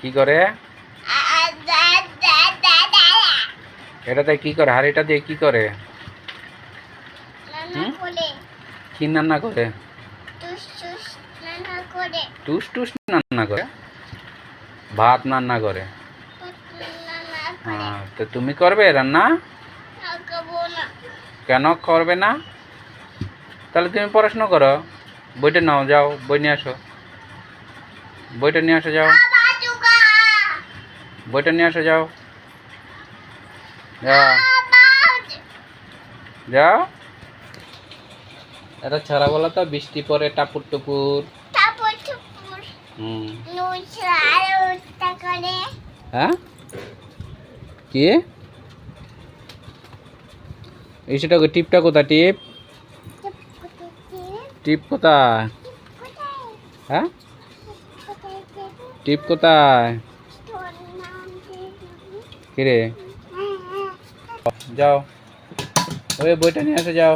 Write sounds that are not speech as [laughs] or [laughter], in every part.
কি করে? এটাতে কি করে? হাড়িটা দিয়ে কি করে? কি রান্না করে? টুস টুস রান্না করে। ভাত রান্না করে? হ্যাঁ তো তুমি করবে রান্না? কেন করবে না? তাহলে তুমি পড়াশোনা করো। বইটা নাও যাও বই নিয়ে আসো। বইটা নিয়ে আসো যাও। বইটা নিয়ে আসো যাও। যাও। যাও। এটা ছাড়া বলা তো বৃষ্টি পরে টাপুর টুপুর। হুম। হ্যাঁ? কি? এই সেটা টিপটা কোথা টিপ? টিপ কোথায় হ্যাঁ? টিপ কোথায়? কিরে যাও। ওই বইটা নিয়ে আসো যাও।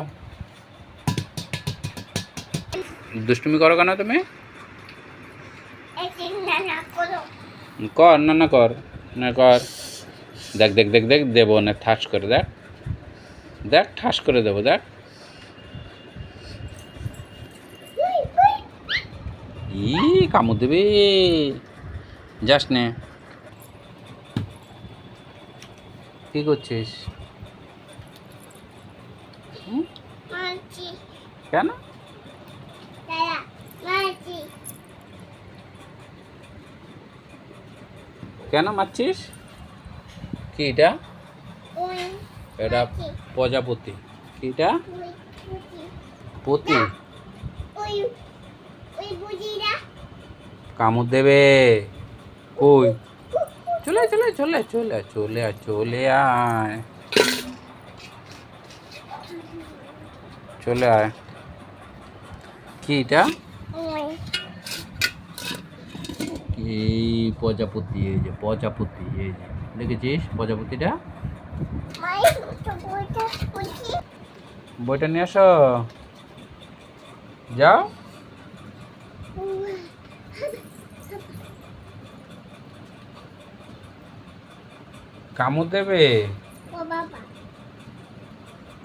দুষ্টুমি করো কেন তুমি? কর না না কর। না, কর। দেখ দেখ দেখ দেখ, দেবো না, ঠাস করে, দেখ। দেখ, ঠাস করে দেবো, দেখ। ই, কামড় দেবে। যাস নে। কি করছিস? হুম? কেন? কেন মারছিস? কি এটা? এটা প্রজাপতি। কি এটা? পতি। কামড় দেবে। কই? চলে চলে চলে চলে চলে আয় চলে আয়। চলে আয়। কি এটা? এই প্রজাপতি এই যে প্রজাপতি এই যে। দেখেছিস প্রজাপতিটা? বইটা নিয়ে আসো। যাও। কামড় দেবে?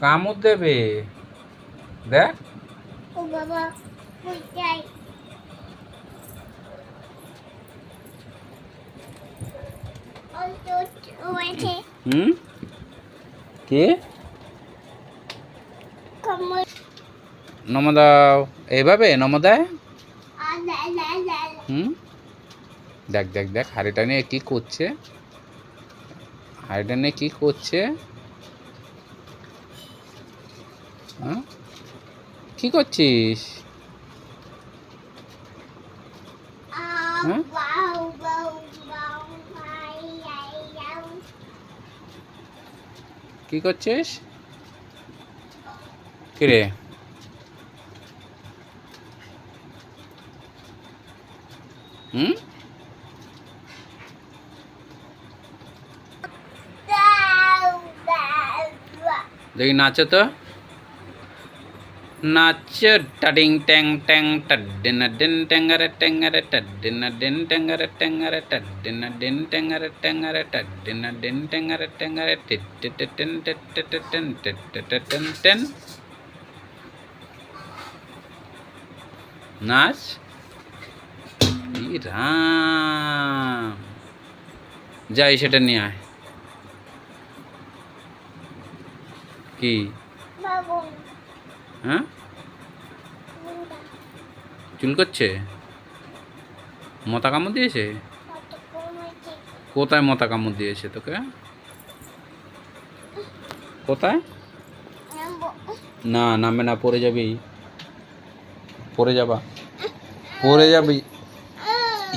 কামড় দেবে? দেখ। ও বাবা কই যাই? ওই তো ওইছে হুম? কে? নমদাও। এইভাবে হুম? দেখ দেখ দেখ হাড়িটা নিয়ে কি করছে? নিয়ে কি করছে? হ্যাঁ? কি করছিস? হ্যাঁ? কি করছিস? কিরে? হুম? দেখি নাচো তো নাচো টাডিং ট্যাং ট্যাং টাডিনা ডিন ট্যাঙ্গারে ট্যাঙ্গারে টাডিনা ডিন ট্যাঙ্গারে ট্যাঙ্গারে টাডিনা ডিন ট্যাঙ্গারে ট্যাঙ্গারে টাডিনা ডিন ট্যাঙ্গারে ট্যাঙ্গারে টিট টিট টেন টিট টিট টেন টিট টিট টেন নাচ রাম যাই সেটা নিয়ে আয় কি? হ্যাঁ? চুল করছে? মতা কামড় দিয়েছে? কোথায় মতা কামড় দিয়েছে তোকে? কোথায়? না, নামে না, পড়ে যাবি। পড়ে যাবা। পড়ে যাবি।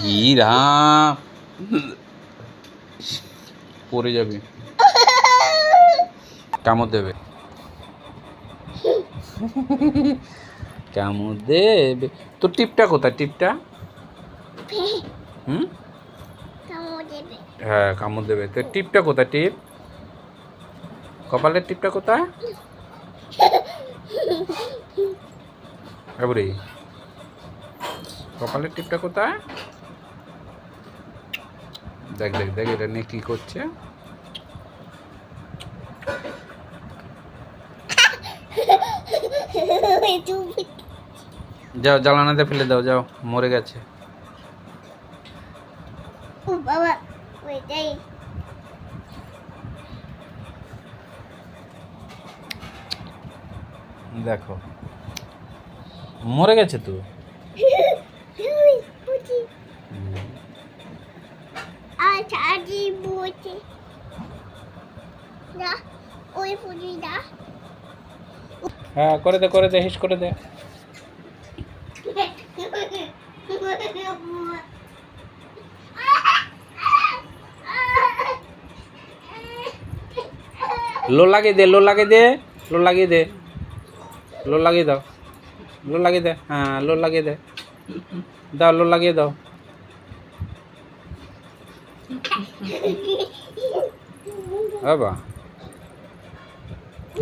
ই রাম পড়ে যাবি। কামড় দেবে। [laughs] কামড় দেবে তোর টিপটা কোথায়? টিপটা? হুম? হ্যাঁ কামড় দেবে। তো টিপটা কোথায় টিপ? কপালের টিপটা কোথায়? এবারে কপালের টিপটা কোথায়? দেখ দেখ দেখ এটা নিয়ে কি করছে? যাও জ্বালানাতে ফেলে দাও যাও মরে গেছে। বাবা ওইটাই দেখো মরে গেছে তো? আজি না ওই না। হ্যাঁ করে দে করে দে, হিস করে দে। লো লাগিয়ে দে লো লাগিয়ে দে লো লাগিয়ে দে। লো লাগিয়ে দাও। লো লাগিয়ে দে হ্যাঁ লো লাগিয়ে দে। দাও লো লাগিয়ে দাও। বাবা।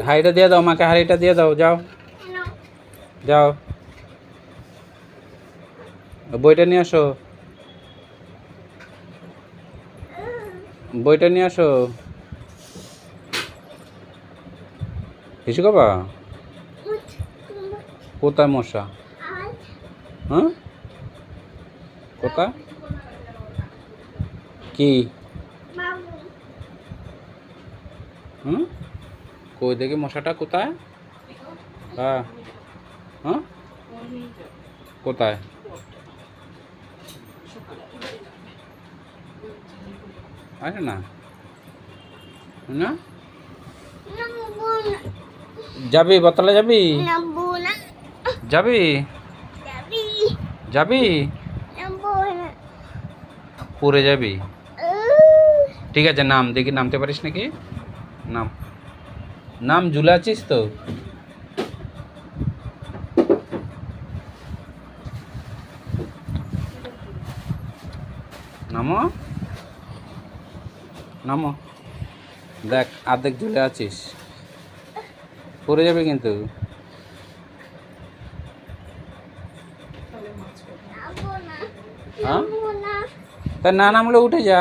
হাড়িটা দিয়ে দাও মাকে হাড়িটা দিয়ে দাও যাও। যাও। বইটা নিয়ে আসো। বইটা নিয়ে আসো। কিছু বাবা? কোথায় মশা? হ্যাঁ? কোথায়? কি? হুম? কই দেখি মশাটা কোথায়? হ্যাঁ। হ্যাঁ? কোথায়? আছে না? না? যাবি? বতলা যাবি? যাবি? যাবি? পড়ে যাবি? ঠিক আছে, নাম। দেখি, নামতে পারিস নাকি? নাম। নাম আছিস তো। নামো। নামো। দেখ আর্ধেক ঝুলে আছিস পড়ে যাবে কিন্তু। হ্যাঁ? তা না নামলে উঠে যা।